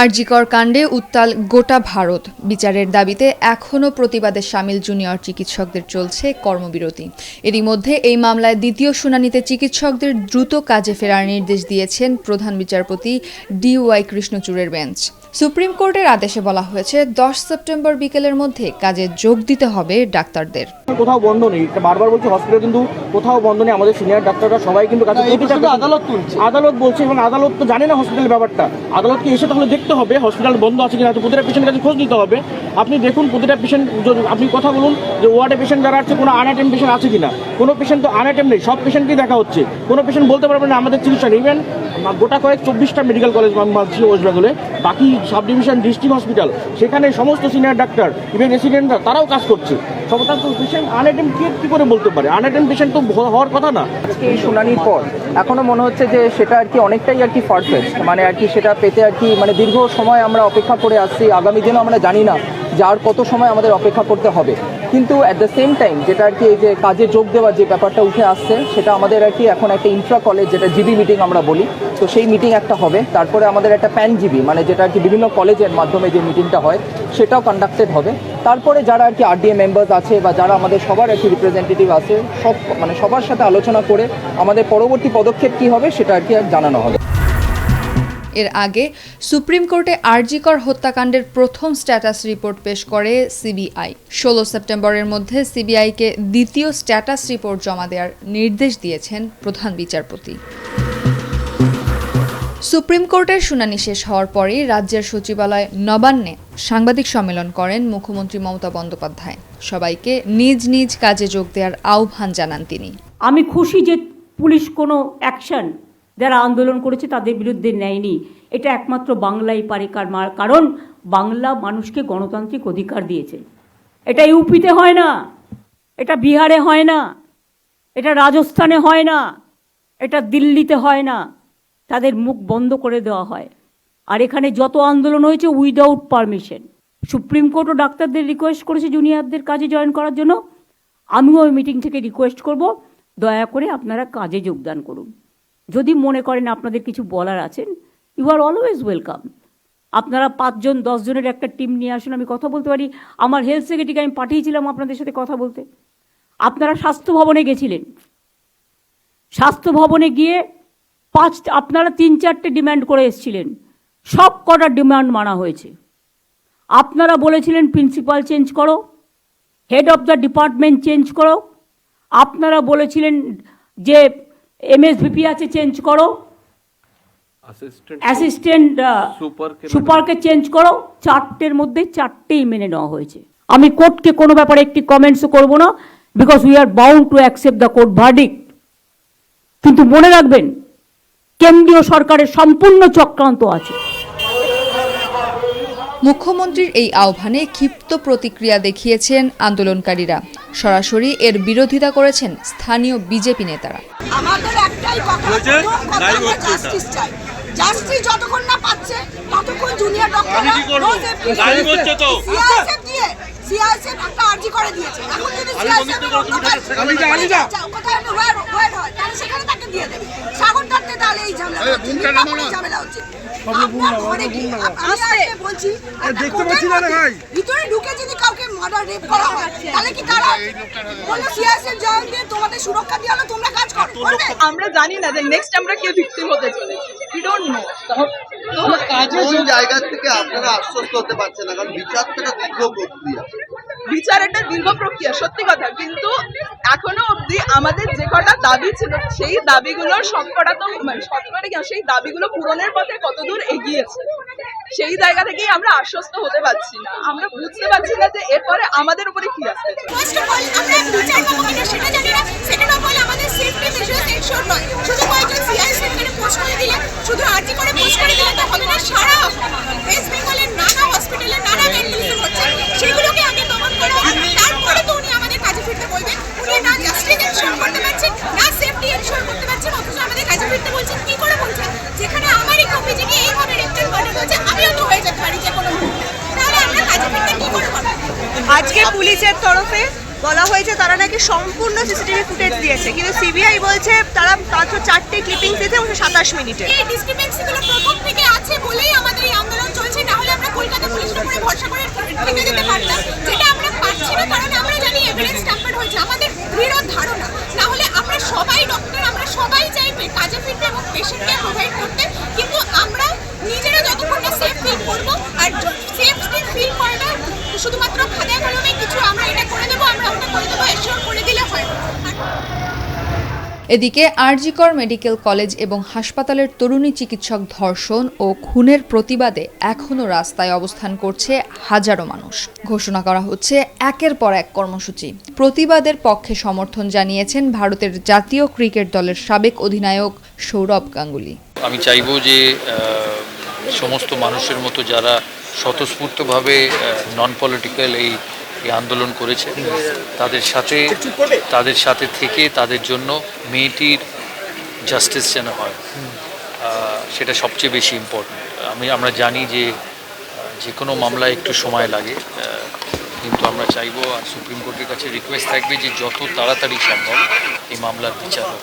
আরজিকর কাণ্ডে উত্তাল গোটা ভারত। বিচারের দাবিতে এখনও প্রতিবাদে সামিল জুনিয়র চিকিৎসকদের চলছে কর্মবিরতি। এরই মধ্যে এই মামলায় দ্বিতীয় শুনানিতে চিকিৎসকদের দ্রুত কাজে ফেরার নির্দেশ দিয়েছেন প্রধান বিচারপতি ডি ওয়াই কৃষ্ণচূড়ের বেঞ্চ। সুপ্রিম কোর্টের আদেশে বলা হয়েছে দশ সেপ্টেম্বর বিকেলের মধ্যে কাজে যোগ দিতে হবে ডাক্তারদের। কোথাও বন্ধ নেই। এটা বারবার বলছি হসপিটাল কিন্তু কোথাও বন্ধ নেই। আমাদের সিনিয়র ডাক্তাররা সবাই কিন্তু কাছে প্রতিটা আদালত তুলছে। আদালত বলছে এবং আদালত তো জানে না হসপিটালের ব্যাপারটা। আদালতকে এসে তাহলে দেখতে হবে হসপিটাল বন্ধ আছে কিনা। প্রতিটা পেশেন্টের কাছে খোঁজ নিতে হবে। আপনি দেখুন প্রতিটা পেশেন্ট আপনি কথা বলুন যে ওয়ার্ডে পেশেন্ট যারা আছে কোনো আনঅ্যাটেম পেশেন্ট আছে কিনা। কোনো পেশেন্ট তো আনঅ্যাটেম নেই সব পেশেন্টকেই দেখা হচ্ছে। কোনো পেশেন্ট বলতে পারবে না আমাদের চিকিৎসা নেই। ইভেন গোটা কয়েক চব্বিশটা মেডিকেল কলেজ ছিল ওয়েস্ট বেঙ্গলে বাকি সাব ডিভিশন ডিস্ট্রিক্ট হসপিটাল, সেখানে সমস্ত সিনিয়র ডাক্তার, ইভেন রেসিডেন্টরা তারাও কাজ করছে। সবটা তো পেশেন্ট আনঅ্যাটেম কে কী করে বলতে পারে? আনঅ্যাটেম পেশেন্ট তো হওয়ার কথা না। আজকে এই শুনানির পর এখনও মনে হচ্ছে যে সেটা আর কি অনেকটাই আর কি ফারফেচ মানে আর কি সেটা পেতে আর কি মানে দীর্ঘ সময় আমরা অপেক্ষা করে আসছি, আগামী দিনও আমরা জানি না যার কত সময় আমাদের অপেক্ষা করতে হবে। কিন্তু অ্যাট দ্য সেম টাইম যেটা আর কি এই যে কাজে যোগ দেওয়ার যে ব্যাপারটা উঠে আসছে, সেটা আমাদের আর কি এখন একটা ইন্ট্রা কলেজ যেটা জিবি মিটিং আমরা বলি, তো সেই মিটিং একটা হবে। তারপরে আমাদের একটা প্যান জিবি মানে যেটা আর কি বিভিন্ন কলেজের মাধ্যমে যে মিটিংটা হয়, সেটাও কন্ডাক্টেড হবে। তারপরে যারা আর কি আরডিএ মেম্বার্স আছে, বা যারা আমাদের সবার আর কি রিপ্রেজেন্টেটিভ আছে, সব মানে সবার সাথে আলোচনা করে আমাদের পরবর্তী পদক্ষেপ কী হবে, সেটা আর কি জানানো হবে। এর আগে সুপ্রিম কোর্টে আরজিকর হত্যাকাণ্ডের প্রথম স্ট্যাটাস রিপোর্ট পেশ করে সিবিআই। ষোলো সেপ্টেম্বরের মধ্যে সিবিআইকে দ্বিতীয় স্ট্যাটাস রিপোর্ট জমা দেওয়ার নির্দেশ দিয়েছেন প্রধান বিচারপতি। সুপ্রিম কোর্টের শুনানি শেষ হওয়ার পরই রাজ্যের সচিবালয় নবান্নে সাংবাদিক সম্মেলন করেন মুখ্যমন্ত্রী মমতা বন্দ্যোপাধ্যায়। সবাইকে নিজ নিজ কাজে যোগ দেওয়ার আহ্বান জানান তিনি। আমি খুশি যে পুলিশ কোনো অ্যাকশন যারা আন্দোলন করেছে তাদের বিরুদ্ধে নেয়নি। এটা একমাত্র বাংলাই পারে কারণ বাংলা মানুষকে গণতান্ত্রিক অধিকার দিয়েছে। এটা ইউপিতে হয় না, এটা বিহারে হয় না, এটা রাজস্থানে হয় না, এটা দিল্লিতে হয় না। তাদের মুখ বন্ধ করে দেওয়া হয়। আর এখানে যত আন্দোলন হয়েছে উইদাউট পারমিশন সুপ্রিম কোর্টও ডাক্তারদের রিকোয়েস্ট করেছে জুনিয়রদের কাজে জয়েন করার জন্য। আমিও ওই মিটিং থেকে রিকোয়েস্ট করব। দয়া করে আপনারা কাজে যোগদান করুন। যদি মনে করেন আপনাদের কিছু বলার আছেন ইউ আর অলওয়েজ ওয়েলকাম আপনারা পাঁচজন, দশজনের একটা টিম নিয়ে আসুন, আমি কথা বলতে পারি। আমার হেলথ সেক্রেটারিকে আমি পাঠিয়েছিলাম আপনাদের সাথে কথা বলতে। আপনারা স্বাস্থ্য ভবনে গেছিলেন। স্বাস্থ্য ভবনে গিয়ে পাঁচ, আপনারা তিন, চারটে ডিমান্ড করে এসেছিলেন। সব কটা ডিমান্ড মানা হয়েছে। আপনারা বলেছিলেন প্রিন্সিপাল চেঞ্জ করো head of the department change করো। আপনারা বলেছিলেন যে এমএসভিপি আছে চেঞ্জ করো। অ্যাসিস্ট্যান্ট সুপারকে সুপারকে চেঞ্জ করো। চারটের মধ্যে চারটেই মেনে নেওয়া হয়েছে। আমি কোর্টকে কোনো ব্যাপারে একটি কমেন্টসও করব না because we are bound to accept the court verdict কিন্তু মনে রাখবেন কেন্দ্রীয় সরকারের সম্পূর্ণ চক্রান্ত আছে। মুখ্যমন্ত্রীর এই আহ্বানে ক্ষিপ্ত প্রতিক্রিয়া দেখিয়েছেন আন্দোলনকারীরা। সরাসরি এর বিরোধিতা করেছেন স্থানীয় বিজেপি নেতারা। আমাদের একটাই কথা প্রথম কথা আমরা জাস্টিস যতক্ষণ না পাচ্ছে ততক্ষণ জুনিয়র ডক্টররা সিআইএসএফ দিয়ে সিআইএসএফ একটা আর্জি করে দিয়েছে। এখন যদি সিআইএসএফ কোথায় আমি where- where হয়? তাহলে সেখানে তাকে দিয়ে দেবে। সাগর তত্ত্বে এই ঝামেলা হচ্ছে। নির্বাচনে ঝামেলা হচ্ছে। আপনার ঘরে কি আমি আজকে বলছি একটা কোর্টের মধ্যে ভিতরে ঢুকে যদি কাউকে মার্ডার রেপ করা হয় তাহলে কি তারা বলল সিআইএসএফ জয়েন দিয়ে তোমাদের সুরক্ষা দিয়ে হলো তোমরা কাজ করো করবে? আমরা জানি না যে নেক্সট আমরা কে ভিকটিম হতে চলেছি। উই ডোন্ট নো কোন জায়গা থেকে আপনারা আশ্বস্ত হতে পারছেন না কারণ বিচার একটা দীর্ঘ প্রক্রিয়া। বিচার একটা দীর্ঘ প্রক্রিয়া সত্যি কথা। কিন্তু এখনও অব্দি আমাদের যে কটা দাবি ছিল, সেই দাবিগুলোর সবকটা তো মানে সবকটা কি সেই দাবিগুলো পূরণের পথে কতদূর এগিয়েছে? সেই জায়গা থেকেই আমরা আশ্বস্ত হতে পারছি না। আমরা বুঝতে পারছি না যে এরপরে আমাদের উপরে কি আসতে আজকে পুলিশের তরফে বলা হয়েছে তারা নাকি সম্পূর্ণ সিসিটিভি ফুটেজ দিয়েছে। কিন্তু সিবিআই বলছে তারা মাত্র চারটে ক্লিপিং দিয়েছে এবং সাতাশ মিনিটে। বলেই আমরা সবাই ডক্টর আমরা সবাই চাইবে কাজে ফিরতে এবং পেশেন্টকে প্রোভাইড করতে। কিন্তু শুধুমাত্র খাতায় কলমে কিছু আমরা এটা করে দেবো আমরা ওটা করে দেবো এসব করে দিলে হয়। আর এদিকে আরজিকর মেডিকেল কলেজ এবং হাসপাতালের তরুণী চিকিৎসক ধর্ষণ ও খুনের প্রতিবাদে এখনও রাস্তায় অবস্থান করছে হাজারো মানুষ। ঘোষণা করা হচ্ছে একের পর এক কর্মসূচি। প্রতিবাদের পক্ষে সমর্থন জানিয়েছেন ভারতের জাতীয় ক্রিকেট দলের সাবেক অধিনায়ক সৌরভ গাঙ্গুলি। আমি চাইব যে সমস্ত মানুষের মতো যারা স্বতঃস্ফূর্তভাবে নন পলিটিক্যাল এই আন্দোলন করেছে। তাদের সাথে তাদের সাথে থেকে তাদের জন্য মেয়েটির জাস্টিস যেন হয় সেটা সবচেয়ে বেশি ইম্পর্টেন্ট আমি, আমরা জানি যে যে কোনো মামলায় একটু সময় লাগে কিন্তু আমরা চাইব আর সুপ্রিম কোর্টের কাছে রিকোয়েস্ট থাকবে যে যত তাড়াতাড়ি সম্ভব এই মামলার বিচার হোক।